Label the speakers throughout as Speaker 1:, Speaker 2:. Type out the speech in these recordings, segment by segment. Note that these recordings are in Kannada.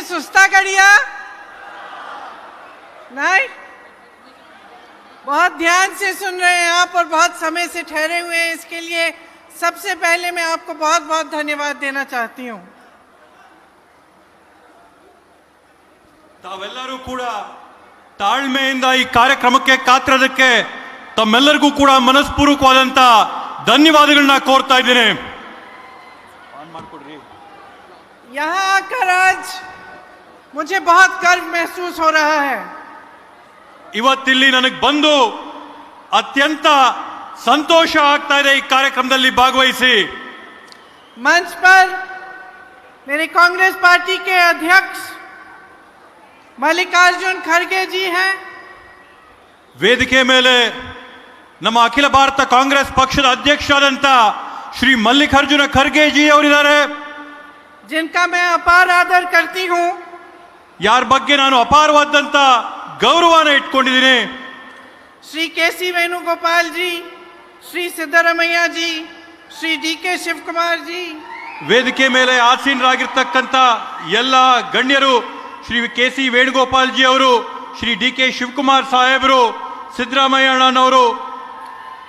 Speaker 1: सुस्ता करिया नहीं बहुत ध्यान से सुन रहे हैं आप और बहुत समय से ठहरे हुए हैं इसके लिए सबसे पहले मैं आपको बहुत बहुत धन्यवाद देना चाहती हूँ
Speaker 2: ತಾವೆಲ್ಲರೂ ಕೂಡ ತಾಳ್ಮೆಯಿಂದ ಈ ಕಾರ್ಯಕ್ರಮಕ್ಕೆ ಕಾತಿರೋದಕ್ಕೆ ತಮ್ಮೆಲ್ಲರಿಗೂ ಕೂಡ ಮನಸ್ಪೂರ್ವಕವಾದಂತ ಧನ್ಯವಾದಗಳನ್ನ ಕೋರ್ತಾ ಇದ್ದೇನೆ
Speaker 1: यहाँ आकर आज मुझे बहुत गर्व महसूस हो रहा है
Speaker 2: ಇವತ್ತಿಲ್ಲಿ ನನಗೆ ಬಂದು ಅತ್ಯಂತ ಸಂತೋಷ ಆಗ್ತಾ ಇದೆ ಈ ಕಾರ್ಯಕ್ರಮದಲ್ಲಿ ಭಾಗವಹಿಸಿ
Speaker 1: मंच पर मेरे कांग्रेस पार्टी के अध्यक्ष मल्लिकार्जुन खड़गे जी हैं
Speaker 2: ವೇದಿಕೆ ಮೇಲೆ ನಮ್ಮ ಅಖಿಲ ಭಾರತ ಕಾಂಗ್ರೆಸ್ ಪಕ್ಷದ ಅಧ್ಯಕ್ಷರಾದಂತ ಶ್ರೀ ಮಲ್ಲಿಕಾರ್ಜುನ ಖರ್ಗೆ ಜಿ ಅವರಿದ್ದಾರೆ
Speaker 1: जिनका मैं अपार आदर करती हूँ
Speaker 2: ಯಾರ ಬಗ್ಗೆ ನಾನು ಅಪಾರವಾದಂತ ಗೌರವನ ಇಟ್ಕೊಂಡಿದ್ದೀನಿ
Speaker 1: Shri K C Venugopal ji Shri Siddaramaiah ji Shri D K Shiva Kumar ji
Speaker 2: ವೇದಿಕೆ ಮೇಲೆ ಆಸೀನರಾಗಿರ್ತಕ್ಕಂಥ ಎಲ್ಲ ಗಣ್ಯರು ಶ್ರೀ ಕೆ ಸಿ ವೇಣುಗೋಪಾಲ್ ಜಿ ಅವರು ಶ್ರೀ ಡಿ ಕೆ ಶಿವಕುಮಾರ್ ಸಾಹೇಬರು ಸಿದ್ದರಾಮಯ್ಯ ಅಣ್ಣನವರು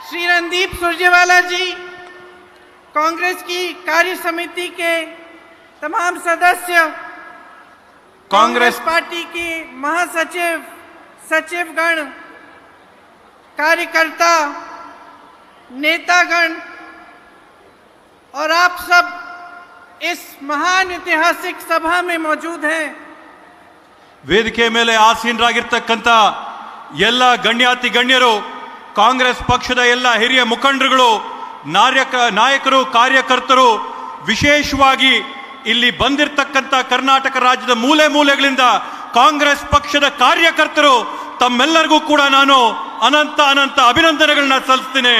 Speaker 1: श्री रणदीप सुरजेवाला जी कांग्रेस की कार्य समिति के तमाम सदस्य
Speaker 2: कांग्रेस
Speaker 1: कांग्रेस पार्टी के महासचिव सचिवगण कार्यकर्ता नेतागण और आप सब इस महान ऐतिहासिक सभा में मौजूद हैं
Speaker 2: ವೇದಿಕೆ ಮೇಲೆ ಆಸೀನರಾಗಿರ್ತಕ್ಕಂಥ ಎಲ್ಲ ಗಣ್ಯಾತಿ ಗಣ್ಯರು ಕಾಂಗ್ರೆಸ್ ಪಕ್ಷದ ಎಲ್ಲ ಹಿರಿಯ ಮುಖಂಡರುಗಳು ನಾಯಕ ನಾಯಕರು ಕಾರ್ಯಕರ್ತರು ವಿಶೇಷವಾಗಿ ಇಲ್ಲಿ ಬಂದಿರತಕ್ಕಂಥ ಕರ್ನಾಟಕ ರಾಜ್ಯದ ಮೂಲೆ ಮೂಲೆಗಳಿಂದ ಕಾಂಗ್ರೆಸ್ ಪಕ್ಷದ ಕಾರ್ಯಕರ್ತರು ತಮ್ಮೆಲ್ಲರಿಗೂ ಕೂಡ ನಾನು ಅನಂತ ಅನಂತ ಅಭಿನಂದನೆಗಳನ್ನ ಸಲ್ಲಿಸ್ತೀನಿ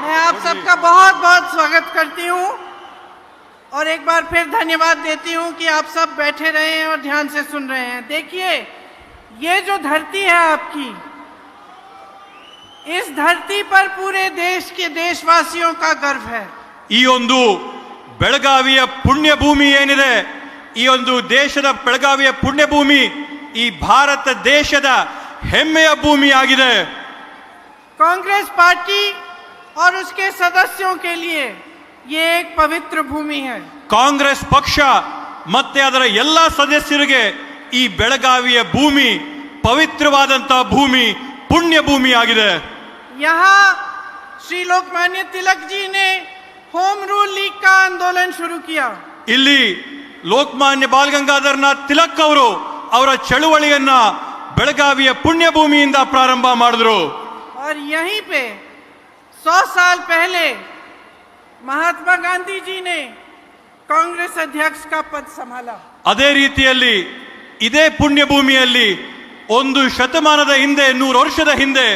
Speaker 1: मैं आप सबका बहुत बहुत स्वागत करती हूँ और एक बार फिर धन्यवाद देती हूँ कि आप सब बैठे रहे हैं और ध्यान से सुन रहे हैं देखिए ये जो धरती है आपकी इस धरती पर पूरे देश के देशवासियों का गर्व है
Speaker 2: ಈ ಒಂದು ಬೆಳಗಾವಿಯ ಪುಣ್ಯ ಭೂಮಿ ಏನಿದೆ ಈ ಒಂದು ದೇಶದ ಬೆಳಗಾವಿಯ ಪುಣ್ಯ ಭೂಮಿ ಈ ಭಾರತ ದೇಶದ ಹೆಮ್ಮೆಯ ಭೂಮಿ ಆಗಿದೆ
Speaker 1: कांग्रेस पार्टी और उसके सदस्यों के लिए ये एक पवित्र भूमि है
Speaker 2: ಕಾಂಗ್ರೆಸ್ ಪಕ್ಷ ಮತ್ತೆ ಅದರ ಎಲ್ಲ ಸದಸ್ಯರಿಗೆ ಈ ಬೆಳಗಾವಿಯ ಭೂಮಿ ಪವಿತ್ರವಾದಂತಹ ಭೂಮಿ ಪುಣ್ಯ ಭೂಮಿ ಆಗಿದೆ
Speaker 1: यहाँ श्री लोकमान्य तिलक जी ने होम रूल लीग का आंदोलन शुरू किया
Speaker 2: ಇಲ್ಲಿ ಲೋಕಮಾನ್ಯ ಬಾಲಗಂಗಾಧರನಾಥ್ ತಿಲಕ್ ಅವರು ಅವರ ಚಳುವಳಿಯನ್ನ ಬೆಳಗಾವಿಯ ಪುಣ್ಯ ಭೂಮಿಯಿಂದ ಪ್ರಾರಂಭ ಮಾಡಿದ್ರು
Speaker 1: और यहीं पे सौ साल पहले महात्मा गांधी जी ने कांग्रेस अध्यक्ष का पद संभाला
Speaker 2: ಅದೇ ರೀತಿಯಲ್ಲಿ ಇದೇ ಪುಣ್ಯ ಭೂಮಿಯಲ್ಲಿ ಒಂದು ಶತಮಾನದ ಹಿಂದೆ ನೂರು ವರ್ಷದ ಹಿಂದೆ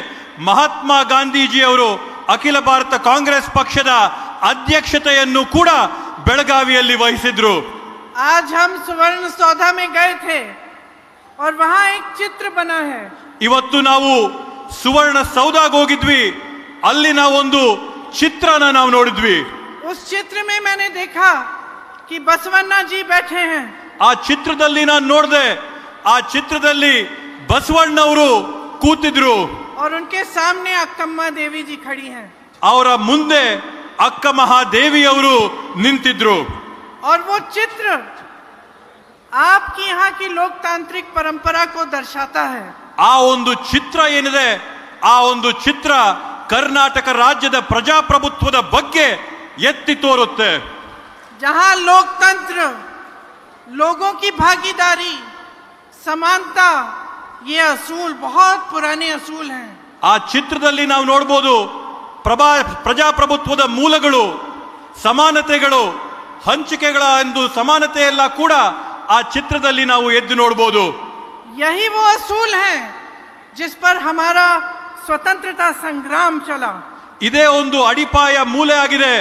Speaker 2: ಮಹಾತ್ಮ ಗಾಂಧೀಜಿ ಅವರು ಅಖಿಲ ಭಾರತ ಕಾಂಗ್ರೆಸ್ ಪಕ್ಷದ ಅಧ್ಯಕ್ಷತೆಯನ್ನು ಕೂಡ ಬೆಳಗಾವಿಯಲ್ಲಿ ವಹಿಸಿದ್ರು
Speaker 1: आज हम सुवर्ण सौधा में गए थे और वहां एक चित्र बना है
Speaker 2: ಇವತ್ತು ನಾವು ಸುವರ್ಣ ಸೌದಾಗ್ ಹೋಗಿದ್ವಿ ಅಲ್ಲಿ ನಾವೊಂದು ಚಿತ್ರನ ನಾವು ನೋಡಿದ್ವಿ
Speaker 1: उस चित्र में मैंने देखा कि बसवन्ना जी बैठे हैं
Speaker 2: ಆ ಚಿತ್ರದಲ್ಲಿ ನಾನು ನೋಡಿದೆ ಆ ಚಿತ್ರದಲ್ಲಿ ಬಸವಣ್ಣವರು ಕೂತಿದ್ರು
Speaker 1: और उनके सामने अक्कम्मा देवी जी खड़ी हैं
Speaker 2: ಅವರ ಮುಂದೆ ಅಕ್ಕ ಮಹಾದೇವಿಯವರು ನಿಂತಿದ್ರು
Speaker 1: और वो चित्र आपकी यहाँ की लोकतांत्रिक परंपरा को दर्शाता है
Speaker 2: ಆ ಒಂದು ಚಿತ್ರ ಏನಿದೆ ಆ ಒಂದು ಚಿತ್ರ ಕರ್ನಾಟಕ ರಾಜ್ಯದ ಪ್ರಜಾಪ್ರಭುತ್ವದ ಬಗ್ಗೆ ಎತ್ತಿ ತೋರುತ್ತೆ
Speaker 1: जहाँ लोकतंत्र लोगों की भागीदारी समानता ये असूल बहुत पुराने असूल हैं
Speaker 2: ಆ ಚಿತ್ರದಲ್ಲಿ ನಾವು ನೋಡ್ಬೋದು ಪ್ರಭಾ ಪ್ರಜಾಪ್ರಭುತ್ವದ ಮೂಲಗಳು ಸಮಾನತೆಗಳು ಹಂಚಿಕೆಗಳ ಒಂದು ಸಮಾನತೆ ಎಲ್ಲ ಕೂಡ ಆ ಚಿತ್ರದಲ್ಲಿ ನಾವು ಎದ್ದು ನೋಡ್ಬೋದು
Speaker 1: यही वो असूल हैं जिस पर हमारा स्वतंत्रता संग्राम चला
Speaker 2: ಇದೇ ಒಂದು ಅಡಿಪಾಯ ಮೂಲೆ ಆಗಿದೆ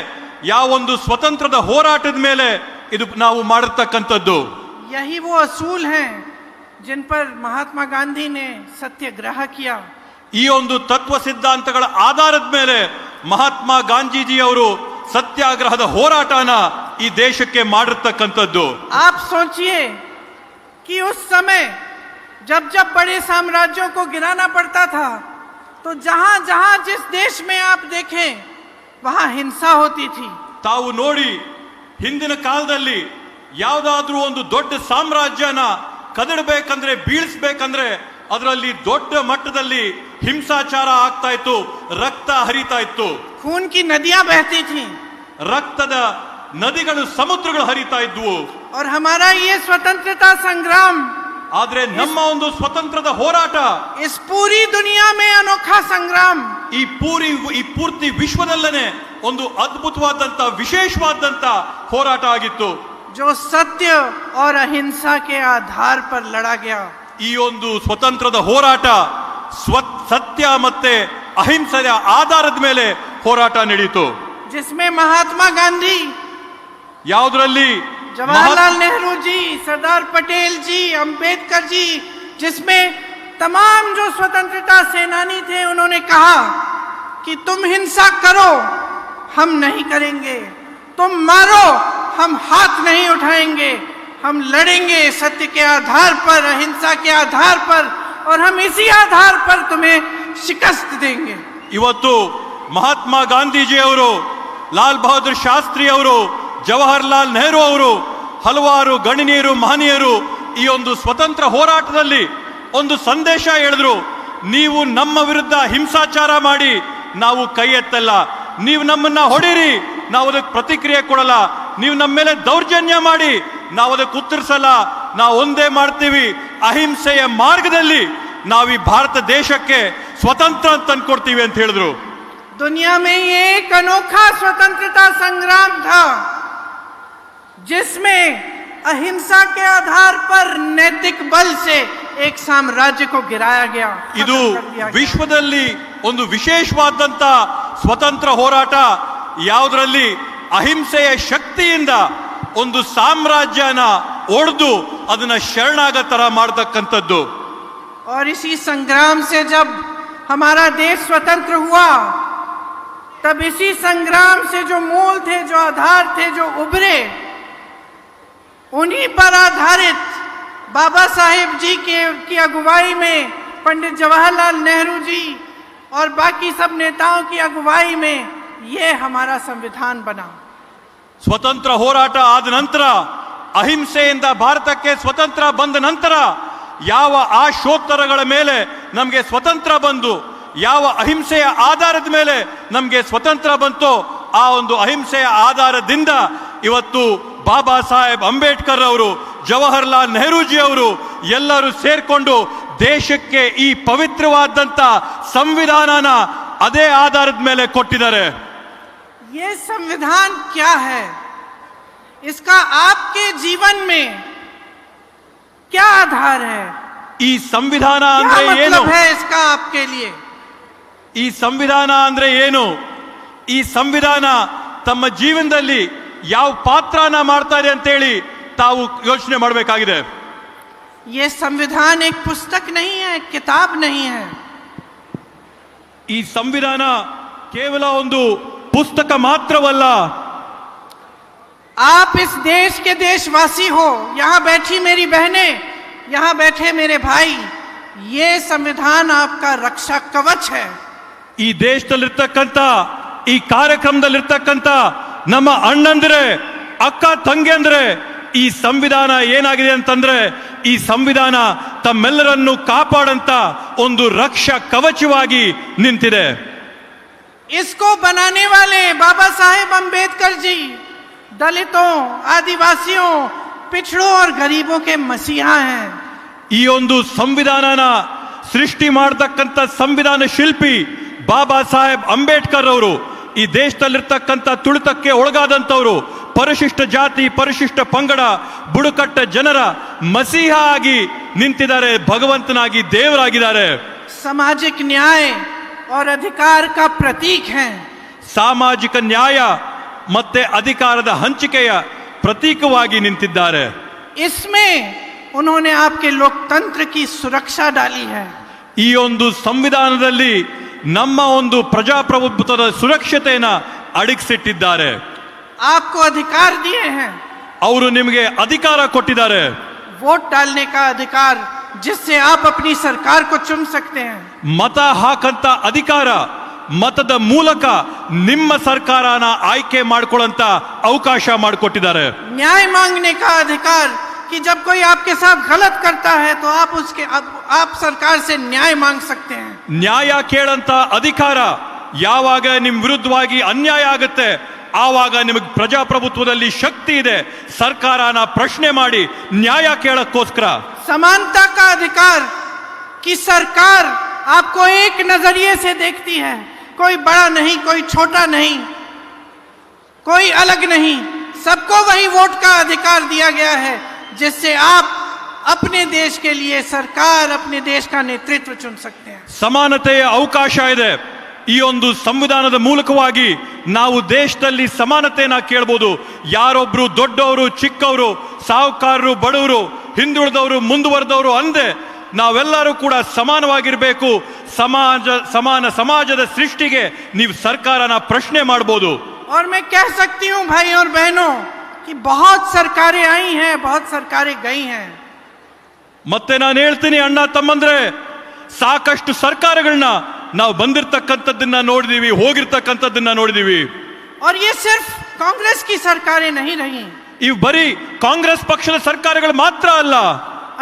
Speaker 2: ಯಾವೊಂದು ಸ್ವತಂತ್ರದ ಹೋರಾಟದ ಮೇಲೆ ಇದು ನಾವು ಮಾಡಿರ್ತಕ್ಕಂಥದ್ದು
Speaker 1: यही वो असूल हैं जिन पर महात्मा गांधी ने सत्याग्रह किया
Speaker 2: ಈ ಒಂದು ತತ್ವ ಸಿದ್ಧಾಂತಗಳ ಆಧಾರದ ಮೇಲೆ ಮಹಾತ್ಮ ಗಾಂಧೀಜಿ ಅವರು ಸತ್ಯಾಗ್ರಹದ ಹೋರಾಟನ ಈ ದೇಶಕ್ಕೆ ಮಾಡಿರ್ತಕ್ಕಂಥದ್ದು
Speaker 1: आप सोचिए कि उस समय जब जब बड़े साम्राज्यों को गिराना पड़ता था तो जहां जहां जिस देश में आप देखें वहां हिंसा होती थी
Speaker 2: ತಾವು ನೋಡಿ ಹಿಂದಿನ ಕಾಲದಲ್ಲಿ ಯಾವುದಾದ್ರೂ ಒಂದು ದೊಡ್ಡ ಸಾಮ್ರಾಜ್ಯನ ಕದಡಬೇಕಂದ್ರೆ ಬೀಳಿಸ್ಬೇಕಂದ್ರೆ ಅದರಲ್ಲಿ ದೊಡ್ಡ ಮಟ್ಟದಲ್ಲಿ ಹಿಂಸಾಚಾರ ಆಗ್ತಾ ಇತ್ತು ರಕ್ತ ಹರಿತಾ ಇತ್ತು
Speaker 1: खून की नदियां बहती थी
Speaker 2: ರಕ್ತದ ನದಿಗಳು ಸಮುದ್ರಗಳು ಹರಿತಾ ಇದ್ವು
Speaker 1: और हमारा ये स्वतंत्रता संग्राम
Speaker 2: ಆದ್ರೆ ನಮ್ಮ ಒಂದು ಸ್ವತಂತ್ರದ ಹೋರಾಟ
Speaker 1: इस पूरी दुनिया में अनोखा संग्राम
Speaker 2: ಈ ಪೂರಿ ಈ ಪೂರ್ತಿ ವಿಶ್ವದಲ್ಲೇ ಒಂದು ಅದ್ಭುತವಾದಂತ ವಿಶೇಷವಾದಂತ ಹೋರಾಟ ಆಗಿತ್ತು
Speaker 1: जो सत्य और अहिंसा के आधार पर लड़ा गया
Speaker 2: ಈ ಒಂದು ಸ್ವತಂತ್ರದ ಹೋರಾಟ ಸ್ವ ಸತ್ಯ ಮತ್ತೆ ಅಹಿಂಸೆಯ ಆಧಾರದ ಮೇಲೆ ಹೋರಾಟ ನಡೀತು
Speaker 1: जिसमें महात्मा गांधी
Speaker 2: ಯಾವುದರಲ್ಲಿ
Speaker 1: जवाहरलाल नेहरू जी सरदार पटेल जी अंबेडकर जी जिसमें तमाम जो स्वतंत्रता सेनानी थे उन्होंने कहा कि तुम हिंसा करो हम नहीं करेंगे तुम मारो हम हाथ नहीं उठाएंगे हम लड़ेंगे सत्य के आधार पर अहिंसा के आधार पर और हम इसी आधार पर तुम्हें शिकस्त देंगे
Speaker 2: ಇವತ್ತು ಮಹಾತ್ಮ ಗಾಂಧೀಜಿ ಅವರು ಲಾಲ್ ಬಹದ್ದೂರ್ ಶಾಸ್ತ್ರಿ ಅವರು ಜವಾಹರ್ಲಾಲ್ ನೆಹರು ಅವರು ಹಲವಾರು ಗಣನೀಯರು ಮಹನೀಯರು ಈ ಒಂದು ಸ್ವತಂತ್ರ ಹೋರಾಟದಲ್ಲಿ ಒಂದು ಸಂದೇಶ ಹೇಳಿದ್ರು ನೀವು ನಮ್ಮ ವಿರುದ್ಧ ಹಿಂಸಾಚಾರ ಮಾಡಿ ನಾವು ಕೈ ಎತ್ತಲ್ಲ ನೀವು ನಮ್ಮನ್ನ ಹೊಡೀರಿ ನಾವು ಅದಕ್ಕೆ ಪ್ರತಿಕ್ರಿಯೆ ಕೊಡಲ್ಲ ನೀವು ನಮ್ಮ ಮೇಲೆ ದೌರ್ಜನ್ಯ ಮಾಡಿ ನಾವು ಅದಕ್ಕೆ ಉತ್ತರಿಸಲ್ಲ ನಾವು ಒಂದೇ ಮಾಡ್ತೀವಿ ಅಹಿಂಸೆಯ ಮಾರ್ಗದಲ್ಲಿ ನಾವು ಈ ಭಾರತ ದೇಶಕ್ಕೆ ಸ್ವತಂತ್ರ ಅಂತ ತಂದ್ಕೊಡ್ತೀವಿ ಅಂತ ಹೇಳಿದ್ರು
Speaker 1: दुनिया में ये एक अनोखा स्वतंत्रता संग्राम था जिसमें अहिंसा के आधार पर नैतिक बल से एक साम्राज्य को गिराया गया
Speaker 2: ಇದು
Speaker 1: खत्म कर दिया गया।
Speaker 2: ವಿಶ್ವದಲ್ಲಿ ಒಂದು ವಿಶೇಷವಾದಂತ ಸ್ವತಂತ್ರ ಹೋರಾಟ ಯಾವುದರಲ್ಲಿ ಅಹಿಂಸೆಯ ಶಕ್ತಿಯಿಂದ ಒಂದು ಸಾಮ್ರಾಜ್ಯನ ಒಡೆದು ಅದನ್ನ ಶರಣಾಗ ತರ ಮಾಡತಕ್ಕಂಥದ್ದು
Speaker 1: और इसी संग्राम से जब हमारा देश स्वतंत्र हुआ तब इसी संग्राम से जो मूल थे जो आधार थे जो उभरे उन्हीं पर आधारित बाबा साहेब जी के की अगुवाई में पंडित जवाहरलाल नेहरू जी और बाकी सब नेताओं की अगुवाई में ये हमारा संविधान बना
Speaker 2: ಸ್ವತಂತ್ರ ಹೋರಾಟ ಆದ ನಂತರ, ಅಹಿಂಸೆಯಿಂದ ಭಾರತಕ್ಕೆ ಸ್ವತಂತ್ರ ಬಂದ ನಂತರ, ಯಾವ ಆಶೋತ್ತರಗಳ ಮೇಲೆ ನಮಗೆ ಸ್ವತಂತ್ರ ಬಂದು, ಯಾವ ಅಹಿಂಸೆಯ ಆಧಾರದ ಮೇಲೆ ನಮಗೆ ಸ್ವತಂತ್ರ ಬಂತೋ, ಆ ಒಂದು ಅಹಿಂಸೆಯ ಆಧಾರದಿಂದ ಇವತ್ತು ಬಾಬಾ ಸಾಹೇಬ್ ಅಂಬೇಡ್ಕರ್ ಅವರು, ಜವಾಹರ್ಲಾಲ್ ನೆಹರೂಜಿ ಅವರು ಎಲ್ಲರೂ ಸೇರ್ಕೊಂಡು ದೇಶಕ್ಕೆ ಈ ಪವಿತ್ರವಾದಂತ ಸಂವಿಧಾನನ ಅದೇ ಆಧಾರದ ಮೇಲೆ ಕೊಟ್ಟಿದ್ದಾರೆ.
Speaker 1: ये संविधान क्या है इसका आपके जीवन में क्या आधार है
Speaker 2: ಈ ಸಂವಿಧಾನ
Speaker 1: क्या
Speaker 2: ಅಂದ್ರೆ ಏನು
Speaker 1: मतलब है इसका आपके लिए
Speaker 2: ಈ ಸಂವಿಧಾನ ಅಂದ್ರೆ ಏನು ಈ ಸಂವಿಧಾನ ತಮ್ಮ ಜೀವನದಲ್ಲಿ ಯಾವ ಪಾತ್ರನ ಮಾಡ್ತಾರೆ ಅಂತೇಳಿ ತಾವು ಯೋಚನೆ ಮಾಡಬೇಕಾಗಿದೆ
Speaker 1: ये संविधान एक पुस्तक नहीं है एक किताब नहीं है
Speaker 2: ಈ ಸಂವಿಧಾನ ಕೇವಲ ಒಂದು ಪುಸ್ತಕ ಮಾತ್ರವಲ್ಲ
Speaker 1: आप इस देश के देशवासी हो यहाँ बैठी मेरी बहनें यहाँ बैठे मेरे भाई ये संविधान आपका रक्षा कवच है
Speaker 2: ಈ ದೇಶದಲ್ಲಿರ್ತಕ್ಕಂಥ ಈ ಕಾರ್ಯಕ್ರಮದಲ್ಲಿರ್ತಕ್ಕಂಥ ನಮ್ಮ ಅಣ್ಣಂದ್ರೆ ಅಕ್ಕ ತಂಗಿಯಂದ್ರೆ ಈ ಸಂವಿಧಾನ ಏನಾಗಿದೆ ಅಂತಂದ್ರೆ ಈ ಸಂವಿಧಾನ ತಮ್ಮೆಲ್ಲರನ್ನು ಕಾಪಾಡಂತ ಒಂದು ರಕ್ಷಾ ಕವಚವಾಗಿ ನಿಂತಿದೆ
Speaker 1: इसको बनाने वाले बाबा साहेब अंबेडकर जी दलितों आदिवासियों पिछड़ों और गरीबों के मसीहा हैं
Speaker 2: ಈ ಒಂದು ಸಂವಿಧಾನನ ಸೃಷ್ಟಿ ಮಾಡತಕ್ಕಂಥ ಸಂವಿಧಾನ ಶಿಲ್ಪಿ ಬಾಬಾ ಸಾಹೇಬ್ ಅಂಬೇಡ್ಕರ್ ಅವರು ಈ ದೇಶದಲ್ಲಿರ್ತಕ್ಕಂಥ ತುಳಿತಕ್ಕೆ ಒಳಗಾದಂಥವರು ಪರಿಶಿಷ್ಟ ಜಾತಿ ಪರಿಶಿಷ್ಟ ಪಂಗಡ ಬುಡಕಟ್ಟ ಜನರ ಮಸೀಹ ಆಗಿ ನಿಂತಿದ್ದಾರೆ ಭಗವಂತನಾಗಿ ದೇವರಾಗಿದ್ದಾರೆ
Speaker 1: सामाजिक न्याय और अधिकार का प्रतीक हैं
Speaker 2: ಸಾಮಾಜಿಕ ನ್ಯಾಯ ಮತ್ತೆ ಅಧಿಕಾರದ ಹಂಚಿಕೆಯ ಪ್ರತೀಕವಾಗಿ ನಿಂತಿದ್ದಾರೆ
Speaker 1: इसमें उन्होंने आपके लोकतंत्र की सुरक्षा डाली है
Speaker 2: ಈ ಒಂದು ಸಂವಿಧಾನದಲ್ಲಿ ನಮ್ಮ ಒಂದು ಪ್ರಜಾಪ್ರಭುತ್ವದ ಸುರಕ್ಷತೆಯನ್ನ ಅಡಗಿಸಿಟ್ಟಿದ್ದಾರೆ
Speaker 1: आपको अधिकार दिए हैं
Speaker 2: ಅವರು ನಿಮಗೆ ಅಧಿಕಾರ ಕೊಟ್ಟಿದ್ದಾರೆ
Speaker 1: वोट डालने का अधिकार जिससे आप अपनी सरकार को चुन सकते हैं
Speaker 2: ಮತ ಹಾಕಂತ ಅಧಿಕಾರ ಮತದ ಮೂಲಕ ನಿಮ್ಮ ಸರ್ಕಾರನ ಆಯ್ಕೆ ಮಾಡ್ಕೊಳ್ಳಂತ ಅವಕಾಶ ಮಾಡಿಕೊಟ್ಟಿದ್ದಾರೆ
Speaker 1: न्याय मांगने का अधिकार कि जब कोई आपके साथ गलत करता है तो आप उसके आप, आप सरकार से न्याय मांग सकते हैं
Speaker 2: ನ್ಯಾಯ ಕೇಳಂತ ಅಧಿಕಾರ ಯಾವಾಗ ನಿಮ್ ವಿರುದ್ಧವಾಗಿ ಅನ್ಯಾಯ ಆಗುತ್ತೆ ಆವಾಗ ನಿಮಗೆ ಪ್ರಜಾಪ್ರಭುತ್ವದಲ್ಲಿ ಶಕ್ತಿ ಇದೆ ಸರ್ಕಾರನ ಪ್ರಶ್ನೆ ಮಾಡಿ ನ್ಯಾಯ ಕೇಳಕ್ಕೋಸ್ಕರ
Speaker 1: समानता का अधिकार कि सरकार आपको एक नजरिए से देखती है कोई बड़ा नहीं कोई छोटा नहीं कोई अलग नहीं सबको वही वोट का अधिकार दिया गया है जिससे आप अपने देश के लिए सरकार अपने देश का नेतृत्व चुन सकते हैं
Speaker 2: ಸಮಾನತೆಯ ಅವಕಾಶ ಇದೆ ಈ ಒಂದು ಸಂವಿಧಾನದ ಮೂಲಕವಾಗಿ ನಾವು ದೇಶದಲ್ಲಿ ಸಮಾನತೆಯನ್ನ ಕೇಳ್ಬೋದು ಯಾರೊಬ್ರು ದೊಡ್ಡವರು ಚಿಕ್ಕವರು ಸಾಹುಕಾರರು ಬಡವರು ಹಿಂದುಳಿದವರು ಮುಂದುವರೆದವರು ಅಂದೆ ನಾವೆಲ್ಲರೂ ಕೂಡ ಸಮಾನವಾಗಿರ್ಬೇಕು ಸಮಾಜ ಸಮಾನ ಸಮಾಜದ ಸೃಷ್ಟಿಗೆ ನೀವು ಸರ್ಕಾರನ ಪ್ರಶ್ನೆ ಮಾಡ್ಬೋದು
Speaker 1: और मैं कह सकती हूं भाई और बहनों कि बहुत सरकारें आई हैं बहुत सरकारें गई हैं
Speaker 2: ಮತ್ತೆ ನಾನು ಹೇಳ್ತೀನಿ ಅಣ್ಣ ತಮ್ಮಂದ್ರೆ ಸಾಕಷ್ಟು ಸರ್ಕಾರಗಳನ್ನ ನಾವು ಬಂದಿರ್ತಕ್ಕಂಥದ್ದನ್ನ ನೋಡಿದೀವಿ ಹೋಗಿರ್ತಕ್ಕಂಥದ್ದನ್ನ ನೋಡಿದೀವಿ
Speaker 1: और ये सिर्फ कांग्रेस की सरकारें नहीं रही
Speaker 2: ಇವು ಬರೀ ಕಾಂಗ್ರೆಸ್ ಪಕ್ಷದ ಸರ್ಕಾರಗಳು ಮಾತ್ರ ಅಲ್ಲ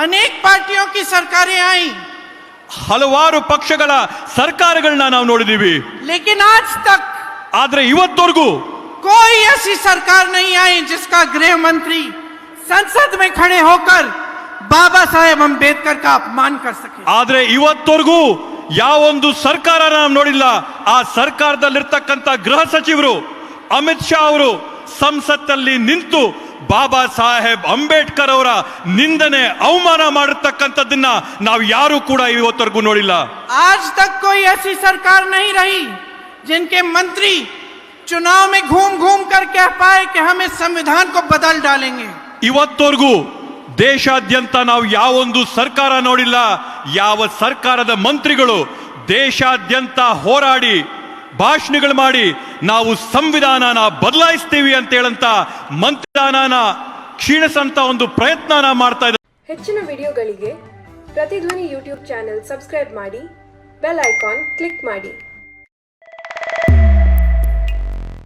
Speaker 1: ಅನೇಕ ಪಾರ್ಟಿಯೋ ಕಿ ಸರ್ಕಾರ ಆಯಿ.
Speaker 2: ಹಲವಾರು ಪಕ್ಷಗಳ ಸರ್ಕಾರಗಳನ್ನ ನಾವು ನೋಡಿದೀವಿ.
Speaker 1: ಲೇಕಿನ್ ಆಜ್ ತಕ್
Speaker 2: ಆದ್ರೆ ಇವತ್ತವರೆಗೂ
Speaker 1: ಕೋಯಿ ಐಸಿ ಸರ್ಕಾರ ನಹೀ ಆಯ್ ಜಿಸ್ಕಾ ಗೃಹ ಮಂತ್ರಿ ಸಂಸದ್ ಮೇ ಖಡೆ ಹೋಕರ್ ಬಾಬಾ ಸಾಹೇಬ್ ಅಂಬೇಡ್ಕರ್ ಕಾ ಅಪಮಾನ ಕರ್ ಸಕೆ.
Speaker 2: ಆದ್ರೆ ಇವತ್ತವರೆಗೂ ಯಾವೊಂದು ಸರ್ಕಾರ ನಾವು ನೋಡಿಲ್ಲ. ಆ ಸರ್ಕಾರದಲ್ಲಿರ್ತಕ್ಕಂತ ಗೃಹ ಸಚಿವರು ಅಮಿತ್ ಶಾ ಅವರು ಸಂಸತ್ತಲ್ಲಿ ನಿಂತು ಬಾಬಾ ಸಾಹೇಬ್ ಅಂಬೇಡ್ಕರ್ ಅವರ ನಿಂದನೆ ಅವಮಾನ ಮಾಡಿರ್ತಕ್ಕಂಥದ್ದನ್ನ ನಾವು ಯಾರು ಕೂಡ ಇವತ್ತವರೆಗೂ ನೋಡಿಲ್ಲ
Speaker 1: आज तक कोई ऐसी सरकार नहीं रही जिनके मंत्री चुनाव में घूम घूम कर कह पाए कि हम इस संविधान को बदल डालेंगे
Speaker 2: ಇವತ್ತವರೆಗೂ ದೇಶಾದ್ಯಂತ ನಾವು ಯಾವೊಂದು ಸರ್ಕಾರ ನೋಡಿಲ್ಲ ಯಾವ ಸರ್ಕಾರದ ಮಂತ್ರಿಗಳು ದೇಶಾದ್ಯಂತ ಹೋರಾಡಿ ಭಾಷಣಗಳು ಮಾಡಿ ನಾವು ಸಂವಿಧಾನನ ಬದಲಾಯಿಸ್ತೀವಿ ಅಂತ ಹೇಳಂತ ಮಂತ್ರಿದಾನನ ಕ್ಷೀಣಿಸಂತ ಒಂದು ಪ್ರಯತ್ನನ ಮಾಡ್ತಾ ಇದ್ದಾರೆ
Speaker 3: ಹೆಚ್ಚಿನ ವಿಡಿಯೋಗಳಿಗೆ ಪ್ರತಿಧ್ವನಿ ಯೂಟ್ಯೂಬ್ ಚಾನೆಲ್ ಸಬ್ಸ್ಕ್ರೈಬ್ ಮಾಡಿ, ಬೆಲ್ ಐಕಾನ್ ಕ್ಲಿಕ್ ಮಾಡಿ.